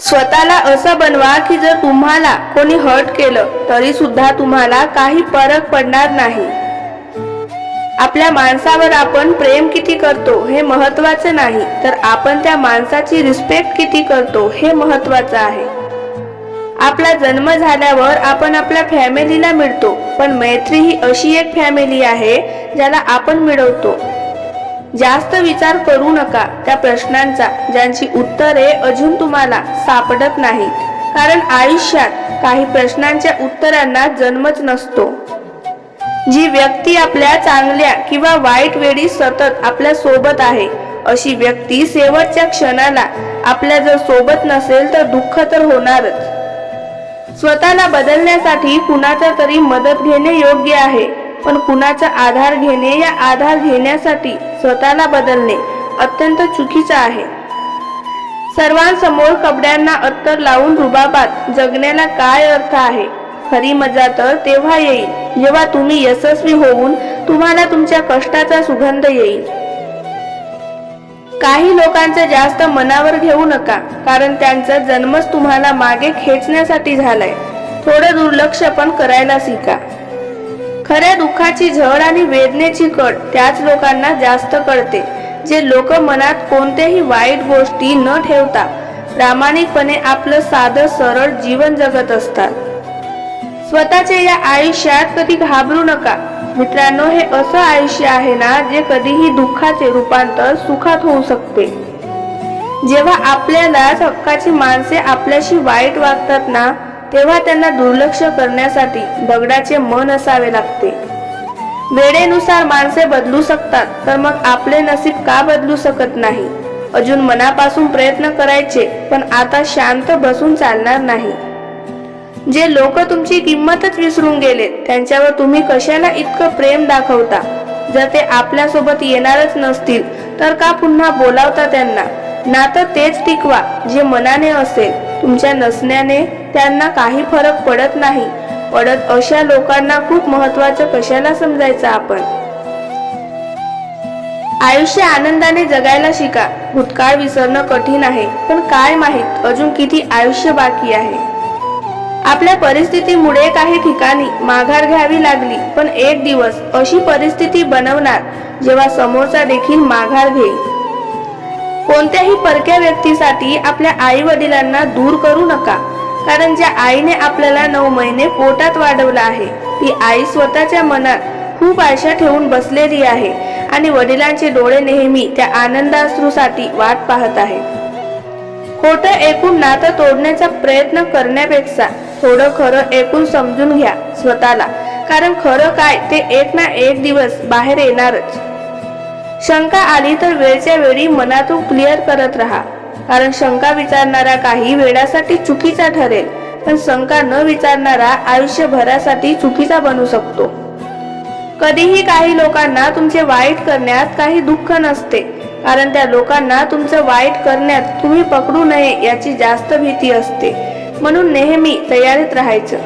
स्वतःला असं बनवा की जर तुम्हाला कोणी हर्ट केलं तरी सुद्धा तुम्हाला काही फरक पडणार नाही. आपल्या माणसावर आपण प्रेम किती करतो हे महत्वाचं नाही. तर आपण त्या माणसाची रिस्पेक्ट किती करतो हे महत्वाचं आहे. आपला जन्म झाल्यावर आपण आपल्या फॅमिलीला मिळतो पण मैत्री ही अशी एक फॅमिली आहे ज्याला आपण मिळवतो. जास्त विचार करू नका त्या प्रश्नांचा ज्यांची उत्तरे अजून तुम्हाला सापडत नाहीत. कारण आयुष्यात काही प्रश्नांच्या उत्तरांना जन्मच नसतो. जी व्यक्ती आपल्या चांगल्या किंवा वाईट वेळी सतत आपल्यासोबत आहे अशी व्यक्ती शेवटच्या क्षणाला आपल्या जर सोबत नसेल तर दुःख तर होणारच. स्वतःला बदलण्यासाठी कुणाचा तरी मदत घेणे योग्य आहे पण कुणाचा आधार घेणे या आधार घेण्यासाठी स्वतःला बदलणे अत्यंत चुकीचं आहे. सर्वांसमोर कपड्यांना अत्तर लावून रुबाबात जगण्याला काय अर्थ आहे? खरी मजा तर तेव्हा येईल जेव्हा तुम्ही यशस्वी होऊन तुम्हाला तुमच्या कष्टाचा सुगंध येईल. काही लोकांचं जास्त मनावर घेऊ नका कारण त्यांचा जन्मच तुम्हाला मागे खेचण्यासाठी झालाय. थोडं दुर्लक्ष पण करायला शिका. खऱ्या दुःखाची झड आणि वेदनेची कट त्याच लोकांना जास्त कळते जे लोक मनात कोणत्याही वाईट गोष्टी न ठेवता प्रामाणिकपणे आपलं साधं सरळ जीवन जगत असतात. स्वतःच्या या आयुष्यात कधी घाबरू नका. मित्रांनो हे असं आयुष्य आहे ना जे कधीही दुःखाचे रूपांतर सुखात होऊ शकते. जेव्हा आपल्यालाच हक्काची माणसे आपल्याशी वाईट वागतात ना तेव्हा त्यांना दुर्लक्ष करण्यासाठी दगडाचे मन असावे लागते. वेळेनुसार माणसे बदलू शकतात तर मग आपले नसीब का बदलू शकत नाही? अजून मनापासून प्रयत्न करायचे पण आता शांत बसून चालणार नाही. जे लोक तुमची किंमतच विसरून गेले त्यांच्यावर तुम्ही कशाला इतकं प्रेम दाखवता? जर ते आपल्यासोबत येणारच नसतील तर का पुन्हा बोलावता त्यांना? ना तर तेच टिकवा जे मनाने असेल. तुमच्या नसण्याने त्यांना काही फरक पडत नाही. पडत अशा लोकांना खूप महत्वाचं कशाला समजायचं आपण? आयुष्य आनंदाने जगायला शिका. भूतकाळ विसरणं कठीण आहे. पण काय माहीत अजून किती आयुष्य बाकी आहे? आपल्या परिस्थितीमुळे काही ठिकाणी माघार घ्यावी लागली पण एक दिवस अशी परिस्थिती बनवणार जेव्हा समोरचा देखील माघार घेईल. कोणत्याही परक्या व्यक्तीसाठी आपल्या आई वडिलांना दूर करू नका. कारण ज्या आईने आपल्याला नऊ महिने पोटात वाढवलं आहे ती आई स्वतःच्या मनात खूप आशा ठेवून बसलेली आहे आणि वडिलांचे डोळे नेहमी त्या आनंदाश्रूसाठी वाट पाहत आहे. खोटं ऐकून नातं तोडण्याचा प्रयत्न करण्यापेक्षा थोडं खरं ऐकून समजून घ्या स्वतःला कारण खरं काय ते एक ना एक दिवस बाहेर येणारच. शंका आली तर वेळच्या वेळी मनातून क्लिअर करत राहा. कारण शंका विचारणारा काही वेळासाठी चुकीचा ठरेल पण शंका न विचारणारा आयुष्यभरासाठी चुकीचा बनू शकतो. कधीही काही लोकांना तुमचे वाईट करण्यात काही दुःख नसते कारण त्या लोकांना तुमचं वाईट करण्यात तुम्ही पकडू नये याची जास्त भीती असते. म्हणून नेहमी तयारीत राहायचं.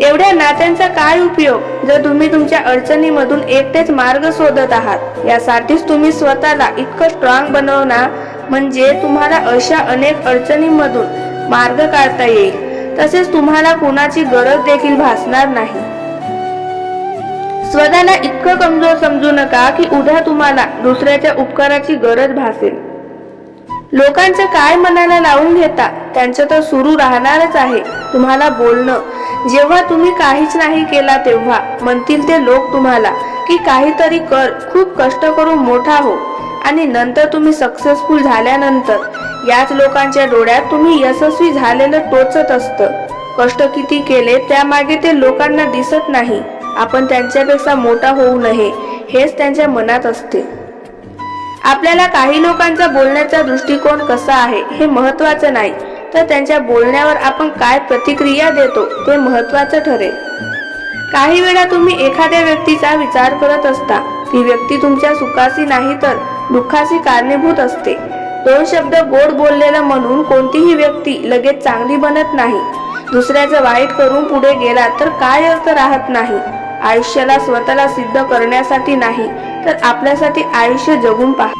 एवढ्या नात्यांचा काय उपयोग? जर तुम्ही तुमच्या अडचणीमधून एकटेच मार्ग शोधत आहात यासाठीच तुम्ही स्वतःला इतकं स्ट्रॉंग बनवणार म्हणजे तुम्हाला अशा अनेक अडचणींमधून मार्ग काढता येईल. तसेच तुम्हाला कुणाची गरज देखील भासणार नाही. स्वतःला इतकं कमजोर समजू नका की उद्या तुम्हाला दुसऱ्याच्या उपकाराची गरज भासेल. लोकांचं काय मनाला लावून घेता त्यांचं तर सुरू राहणारच आहे. तुम्हाला बोलणं जेव्हा तुम्ही काहीच नाही केला तेव्हा म्हणतील ते लोक तुम्हाला की काहीतरी कर खूप कष्ट करून मोठा हो. आणि नंतर तुम्ही सक्सेसफुल झाल्यानंतर याच लोकांच्या डोळ्यात तुम्ही यशस्वी झालेलं टोचत असतं. कष्ट किती केले त्यामागे ते लोकांना दिसत नाही. आपण त्यांच्यापेक्षा मोठा होऊ नये हेच त्यांच्या मनात असते. आपल्याला काही लोकांचा बोलण्याचा दृष्टिकोन कसा आहे हे महत्वाचं नाही. तर त्यांच्या बोलण्यावर आपण काय प्रतिक्रिया देतो ते महत्वाचं ठरेल. काही वेळा तुम्ही एखाद्या व्यक्तीचा विचार करत असता. ती व्यक्ती तुमच्या सुखाशी नाही तर दुःखाशी कारणीभूत असते. दोन शब्द गोड बोललेला म्हणून कोणतीही व्यक्ती लगेच चांगली बनत नाही. दुसऱ्याचं वाईट करून पुढे गेला तर काय अर्थ राहत नाही. आयुष्याला स्वतःला सिद्ध करण्यासाठी नाही तर आपल्यासाठी आयुष्य जगून पहा.